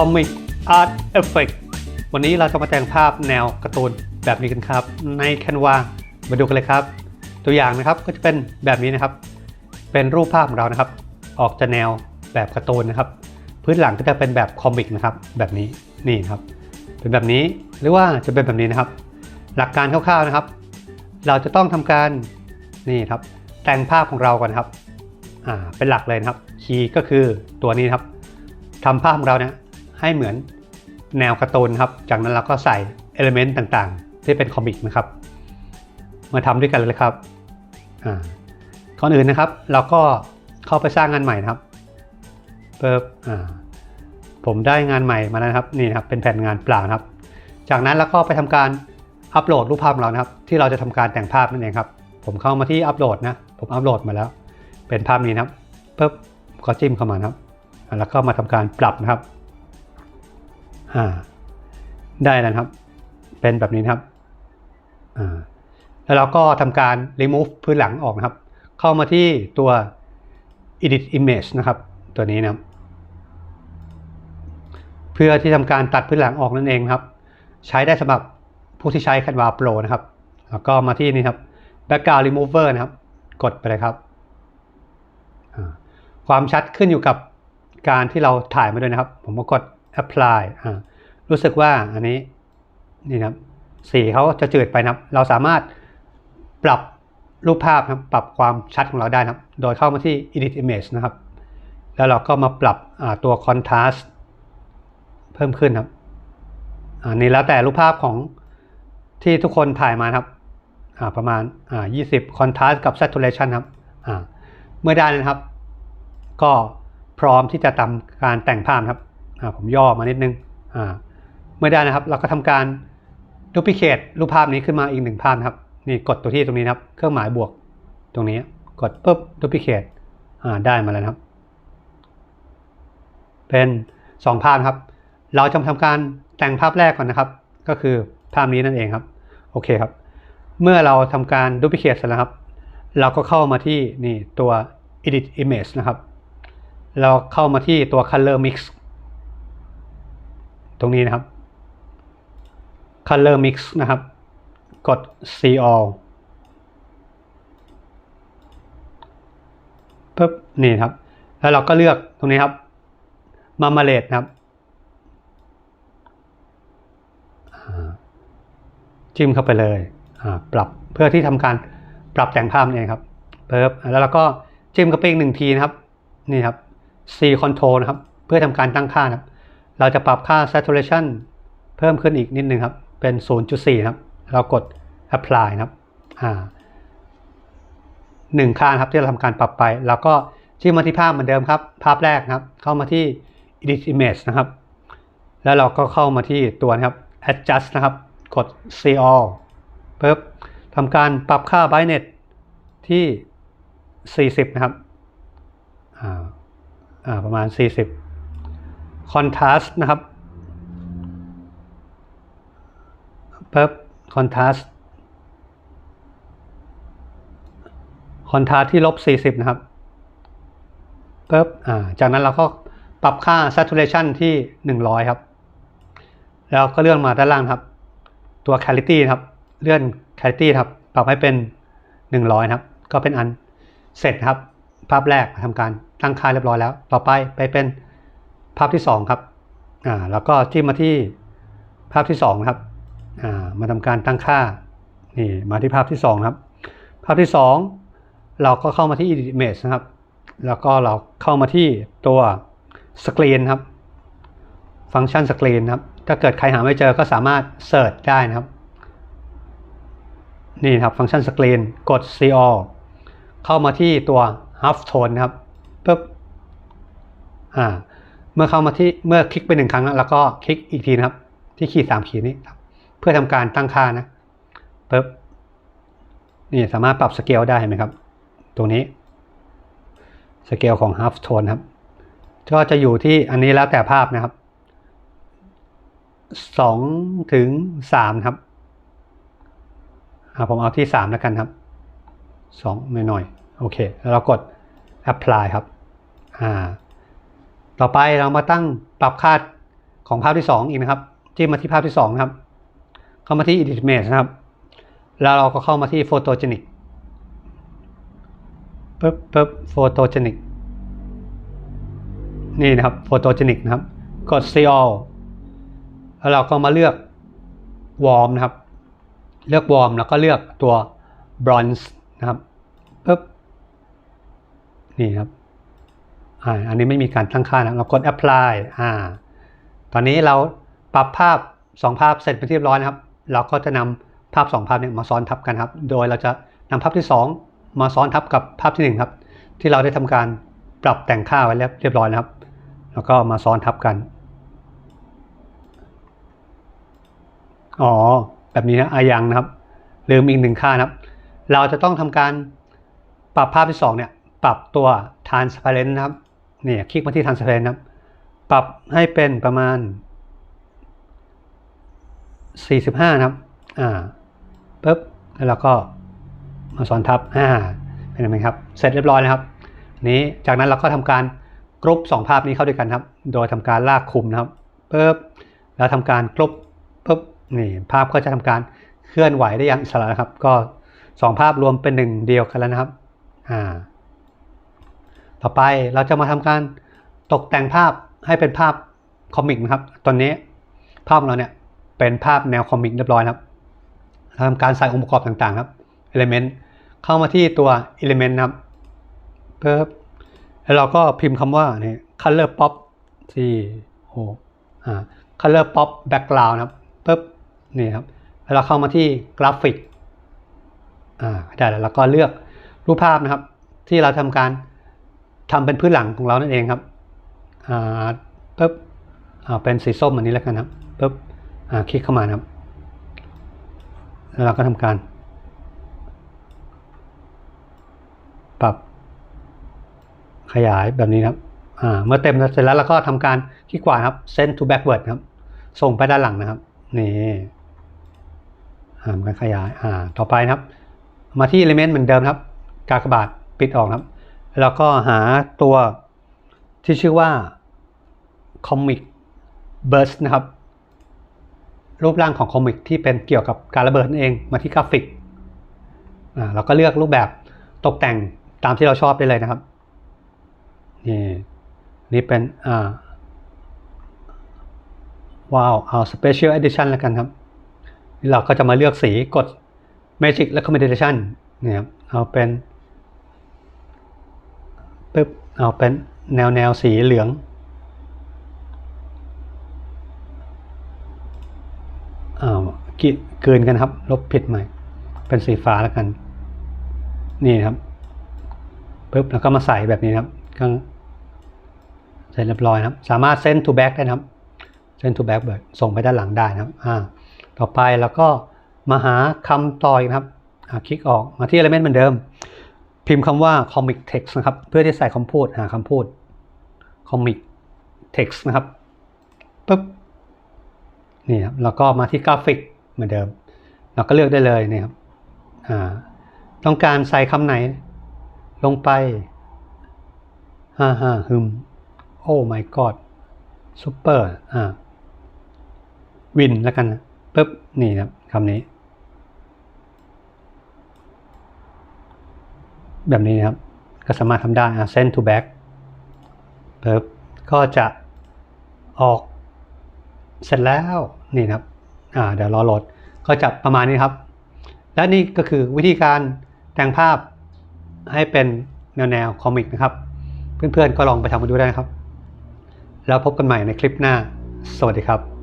Comic Art Effect วันนี้เราจะมาแต่งภาพแนวการ์ตูนแบบนี้กันครับ ใน Canva มาดูกันเลยครับ ตัวอย่างนะครับก็จะเป็นแบบนี้นะครับ เป็นรูปภาพของเรานะครับ ออกจะแนวแบบการ์ตูนนะครับ พื้นหลังก็จะเป็นแบบคอมิกนะครับ แบบนี้นี่นครับเป็นแบบนี้หรือว่าจะเป็นแบบนี้นะครับ หลักการคร่าวๆนะครับ เราจะต้องทำการนี่ครับ แต่งภาพของเราก่อนนครับอ่าเป็นหลักเลยนะครับ คีย์ก็คือตัวนี้นครับทำภาพของเราเนี่ย ให้เหมือนแนวการ์ตูนครับ จากนั้นเราก็ใส่เอลเมนต์ต่างๆ ที่เป็นคอมิกนะครับ มาทำด้วยกันเลยครับอ่าก่อนอื่นนะครับ เราก็เข้าไปสร้างงานใหม่นะครับเปิบอ่าผมได้งานใหม่มาแล้วนะครับนี่นะครับเป็นแผ่นงานเปล่านะครับ จากนั้นเราก็ไปทำการอัปโหลดรูปภาพเรานะครับ ที่เราจะทำการแต่งภาพนั่นเองครับ ผมเข้ามาที่อัปโหลดนะผมอัปโหลดมาแล้ว เป็นภาพนี้นะครับเปุ๊บก็จิ้มเข้ามานะครับ แล้วก็มาทำการปรับนะครับ อ่าได้แล้วครับ เป็นแบบนี้นะครับอ่าแล้วเราก็ทำการ remove พื้นหลังออกนะครับ เข้ามาที่ตัว edit image นะครับ ตัวนี้นะครับ เพื่อที่ทำการตัดพื้นหลังออกนั่นเองครับ ใช้ได้สำหรับผู้ที่ใช้ Canva Pro นะครับ แล้วก็มาที่นี่ครับ Background Remover นะครับ กดไปเลยครับ ความชัดขึ้นอยู่กับการที่เราถ่ายมาด้วยนะครับ ผมก็กด Apply อ่ารู้สึกว่าอันนี้นี่นะครับสีเขาจะจืดไปนะเราสามารถปรับรูปภาพนะปรับความชัดของเราได้นะโดยเข้ามาที่ Edit Image นะครับ แล้วเราก็มาปรับตัว Contrast เพิ่มขึ้นครับอันนี้แล้วแต่รูปภาพของที่ทุกคนถ่ายมาครับอ่าประมาณอ่า20 contrast กับ saturation ครับอ่าเมื่อได้นะครับ ก็พร้อมที่จะทำการแต่งภาพครับ ผมย่อมานิดนึงอ่าเมื่อได้นะครับ เราก็ทำการ duplicate รูปภาพนี้ขึ้นมาอีกหนึ่งภาพนะครับนี่กดตัวที่ตรงนี้นะครับเครื่องหมายบวกตรงนี้กดปุ๊บ duplicate อ่าได้มาแล้วนะครับ เป็น 2 ภาพครับ เราจะมาทำการแต่งภาพแรกก่อนนะครับ ก็คือภาพนี้นั่นเองครับโอเคครับ เมื่อเราทำการ duplicate เสร็จแล้วครับ เราก็เข้ามาที่นี่ตัว edit image นะครับ เราเข้ามาที่ตัว color mix ตรงนี้นะครับ color mix นะครับ กด see all ปุ๊บนี่ครับ แล้วเราก็เลือกตรงนี้ครับ marmalade นะครับจิ้มเข้าไปเลยปรับเพื่อที่ทำการปรับแต่งภาพนี่เองครับเพิ่มแล้วเราก็จิ้มเข้าไปอีกหนึ่งทีนะครับ นี่ครับ C control นะครับ เพื่อทำการตั้งค่านะครับ เราจะปรับค่า saturation เพิ่มขึ้นอีกนิดนึงครับ เป็น 0.4 ครับ เรากด apply นะครับอ่าหนึ่งค่านะครับที่เราทำการปรับไป แล้วก็จิ้มมาที่ภาพเหมือนเดิมครับ ภาพแรกนะครับ เข้ามาที่ edit image นะครับ แล้วเราก็เข้ามาที่ตัวนะครับ adjust นะครับ กด see all ปึ๊บทำการปรับค่า brightness ที่ 40 นะครับ อ่า อ่า ประมาณ 40 contrast นะครับปึ๊บ contrast contrast ที่ลบ40 นะครับปึ๊บอ่าจากนั้นเราก็ปรับค่า saturation ที่ 100 ครับ แล้วก็เลื่อนมาด้านล่างครับ ตัว clarity ครับ เลื่อน clarity ครับ ปรับให้เป็น 100 ครับ ก็เป็นอันเสร็จครับ ภาพแรกทำการตั้งค่าเรียบร้อยแล้ว ต่อไปไปเป็น ภาพที่ 2 ครับอ่าแล้วก็จิ้มมาที่ภาพที่2ครับอ่ามาทำการตั้งค่านี่มาที่ภาพที่ 2 ครับ ภาพที่ 2 เราก็เข้ามาที่ edit image นะครับ แล้วก็เราเข้ามาที่ตัว screen ครับ ฟังก์ชัน screen ครับ ถ้าเกิดใครหาไม่เจอก็สามารถเสิร์ชได้นะครับ นี่ครับฟังก์ชัน screen กด see all เข้ามาที่ตัว half tone นะครับปึ๊บอ่า เมื่อเข้ามาที่เมื่อคลิกไปหนึ่งครั้งแล้วก็คลิกอีกทีนะครับ ที่ขีดสามขีดนี้ครับ เพื่อทำการตั้งค่านะปึ๊บนี่สามารถปรับสเกลได้เห็นไหมครับ ตรงนี้สเกลของ half tone ครับ ก็จะอยู่ที่อันนี้แล้วแต่ภาพนะครับสองถึงสามครับผมเอาที่สามแล้วกันครับสองหน่อยๆโอเค แล้วเรากด apply ครับ อ่า ต่อไปเรามาตั้งปรับค่าของภาพที่ 2 อีกนะครับจิ้มมาที่ภาพที่ 2 นะครับ เข้ามาที่ edit image นะครับ แล้วเราก็เข้ามาที่ photogenic ปึ๊บปึ๊บ photogenic นี่นะครับ photogenic นะครับ กด see all แล้วเราก็มาเลือก warm นะครับ เลือก warm แล้วก็เลือกตัว bronze นะครับปึ๊บนี่ครับ อ่าอันนี้ไม่มีการตั้งค่านะเรากด apply อ่าตอนนี้เราปรับภาพ 2 ภาพเสร็จเป็นที่เรียบร้อยนะครับ เราก็จะนำภาพ 2 ภาพนี้มาซ้อนทับกันครับ โดยเราจะนำภาพที่ 2 มาซ้อนทับกับภาพที่ 1 ครับ ที่เราได้ทำการปรับแต่งค่าไว้เรียบร้อยนะครับ แล้วก็มาซ้อนทับกัน อ๋อ แบบนี้นะอายังนะครับ ลืมอีกหนึ่งค่านะครับ เราจะต้องทำการปรับภาพที่ 2 เนี่ย ปรับตัว transparent นะครับ เนี่ยคลิกมาที่ transparent นะครับปรับให้เป็นประมาณ 45 นะครับ อ่าปุ๊บแล้วเราก็มาซ้อนทับอ่าเป็นยังไหมครับ เสร็จเรียบร้อยนะครับ นี้จากนั้นเราก็ทำการกรุ๊ป2ภาพนี้เข้าด้วยกันครับ โดยทำการลากคุมนะครับปุ๊บแล้วทำการกรุ๊ปปุ๊บนี่ภาพก็จะทำการเคลื่อนไหวได้อย่างอิสระนะครับ ก็ 2 ภาพรวมเป็นหนึ่งเดียวกันแล้วนะครับ อ่า ต่อไปเราจะมาทำการตกแต่งภาพให้เป็นภาพคอมิกนะครับ ตอนนี้ภาพของเราเนี่ยเป็นภาพแนวคอมิกเรียบร้อยครับเราทำการใส่องค์ประกอบต่างๆครับ Element เข้ามาที่ตัว Element นะครับเพิ่มแล้วเราก็พิมพ์คำว่านี่ Color Pop ที่โอ้อ่า Color Pop Background นะครับปึ๊บนี่ครับแล้วเราเข้ามาที่กราฟิกอ่าได้แล้วเราก็เลือกรูปภาพนะครับ ที่เราทำการ ทำเป็นพื้นหลังของเรานั่นเองครับอ่าปึ๊บอ่าเป็นสีส้มอันนี้แล้วกันครับปึ๊บอ่าคลิกเข้ามาครับ แล้วเราก็ทำการ ปรับ ขยายแบบนี้ครับอ่าเมื่อเต็มเสร็จแล้วเราก็ทำการคลิกขวาครับ send to backward ครับ ส่งไปด้านหลังนะครับนี่อ่าการขยายอ่าต่อไปนะครับ มาที่ element เหมือนเดิมครับ กากบาทปิดออกครับ แล้วก็หาตัวที่ชื่อว่า comic burst นะครับ รูปร่างของคอมิกที่เป็นเกี่ยวกับการระเบิดนั่นเองมาที่กราฟิกอ่าเราก็เลือกรูปแบบตกแต่งตามที่เราชอบได้เลยนะครับ นี่นี่เป็นอ่าว้าวเอา special edition แล้วกันครับนี่เราก็จะมาเลือกสีกด magic recommendation นี่ยครับเอาเป็น ปึ๊บเอาเป็นแนวแนวสีเหลือง อ้าวเกินกันครับ ลบผิดใหม่ เป็นสีฟ้าแล้วกัน นี่นครับปึ๊บแล้วก็มาใส่แบบนี้นครับก็เสร็จเรียบร้อยครับ สามารถ send to back ได้นะครับ send to back แบบส่งไปด้านหลังได้นะครับอ่าต่อไปแล้วก็มาหาคำต่อยนะครับคลิกออกมาที่ element เหมือนเดิม พิมพ์คำว่า comic text นะครับ เพื่อที่ใส่คำพูดหาคำพูด comic text นะครับปึ๊บนี่ครับแล้วก็มาที่กราฟิกเหมือนเดิม เราก็เลือกได้เลยนี่ครับอ่าต้องการใส่คำไหน ลงไปฮ่าฮ่าฮึมโอ้ my god ซูเปอร์อ่าวินแล้วกันนะปึ๊บนี่ครับคำนี้ แบบนี้นะครับ ก็สามารถทำได้อ่า send to back ปึ๊บก็จะออกเสร็จแล้วนี่นะครับอ่าเดี๋ยวรอโหลดก็จะประมาณนี้ครับ และนี่ก็คือวิธีการแต่งภาพให้เป็นแนวแนวคอมิกนะครับ เพื่อนๆก็ลองไปทำมาดูได้นะครับ แล้วพบกันใหม่ในคลิปหน้า สวัสดีครับ